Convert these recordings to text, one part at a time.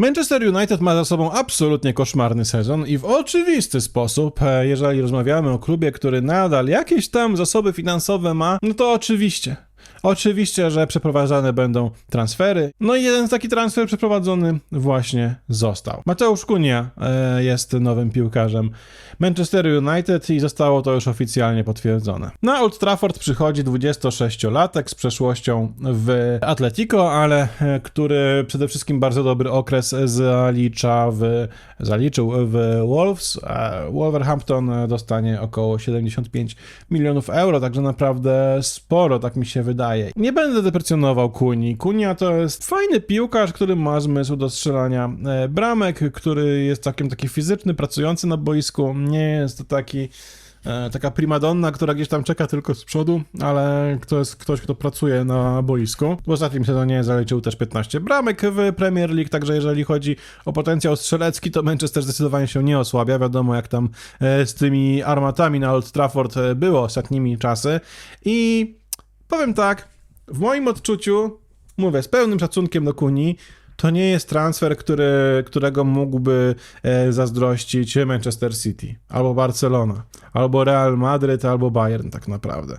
Manchester United ma za sobą absolutnie koszmarny sezon i w oczywisty sposób, e, jeżeli rozmawiamy o klubie, który nadal jakieś tam zasoby finansowe ma, no to oczywiście. Oczywiście, że przeprowadzane będą transfery. No i jeden taki transfer przeprowadzony właśnie został. Mateusz Kunia e, jest nowym piłkarzem Manchester United i zostało to już oficjalnie potwierdzone. Na Old Trafford przychodzi 26-latek z przeszłością w Atletico, ale e, który przede wszystkim bardzo dobry okres zalicza w, zaliczył w Wolves. Wolverhampton dostanie około 75 milionów euro, także naprawdę sporo, tak mi się wydaje. Nie będę deprecjonował Kuni. Kunia to jest fajny piłkarz, który ma zmysł do strzelania e, bramek, który jest całkiem taki fizyczny, pracujący na boisku. Nie jest to taki e, taka primadonna, która gdzieś tam czeka tylko z przodu, ale to jest ktoś, kto pracuje na boisku. W ostatnim sezonie zaliczył też 15 bramek w Premier League, także jeżeli chodzi o potencjał strzelecki, to Manchester zdecydowanie się nie osłabia. Wiadomo, jak tam e, z tymi armatami na Old Trafford było ostatnimi czasy. I powiem tak, w moim odczuciu, mówię, z pełnym szacunkiem do Kuni, to nie jest transfer, który, którego mógłby e, zazdrościć Manchester City, albo Barcelona, albo Real Madryt, albo Bayern tak naprawdę.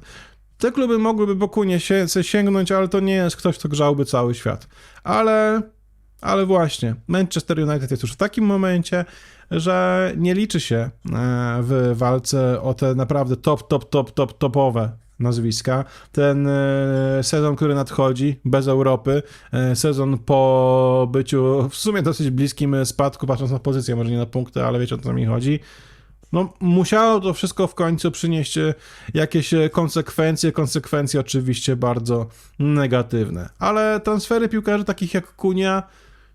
Te kluby mogłyby po Kunie się, się sięgnąć, ale to nie jest ktoś, kto grzałby cały świat. Ale, ale właśnie, Manchester United jest już w takim momencie, że nie liczy się e, w walce o te naprawdę top, top, top, top, topowe nazwiska. Ten e, sezon, który nadchodzi, bez Europy, e, sezon po byciu w sumie dosyć bliskim spadku, patrząc na pozycję, może nie na punkty, ale wiecie o co mi chodzi. No, musiało to wszystko w końcu przynieść e, jakieś konsekwencje, konsekwencje oczywiście bardzo negatywne. Ale transfery piłkarzy takich jak Kunia,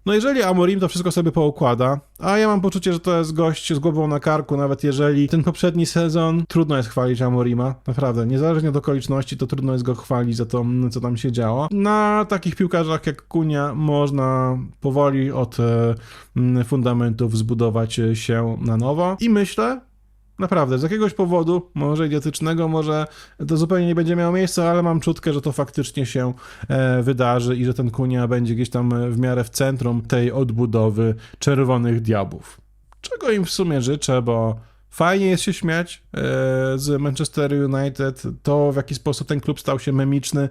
no jeżeli Amorim to wszystko sobie poukłada, a ja mam poczucie, że to jest gość z głową na karku, nawet jeżeli ten poprzedni sezon, trudno jest chwalić Amorima, naprawdę, niezależnie od okoliczności, to trudno jest go chwalić za to, co tam się działo. Na takich piłkarzach jak Kunia można powoli od e, fundamentów zbudować się na nowo i myślę, Naprawdę, z jakiegoś powodu, może idiotycznego, może to zupełnie nie będzie miało miejsca, ale mam czutkę, że to faktycznie się e, wydarzy i że ten Kunia będzie gdzieś tam e, w miarę w centrum tej odbudowy Czerwonych Diabłów. Czego im w sumie życzę, bo fajnie jest się śmiać e, z Manchester United, to w jaki sposób ten klub stał się memiczny.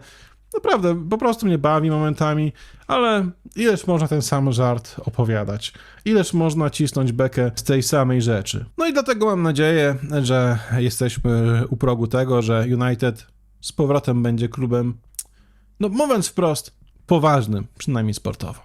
Naprawdę, po prostu mnie bawi momentami, ale ileż można ten sam żart opowiadać? Ileż można cisnąć bekę z tej samej rzeczy? No i dlatego mam nadzieję, że jesteśmy u progu tego, że United z powrotem będzie klubem, no mówiąc wprost, poważnym, przynajmniej sportowo.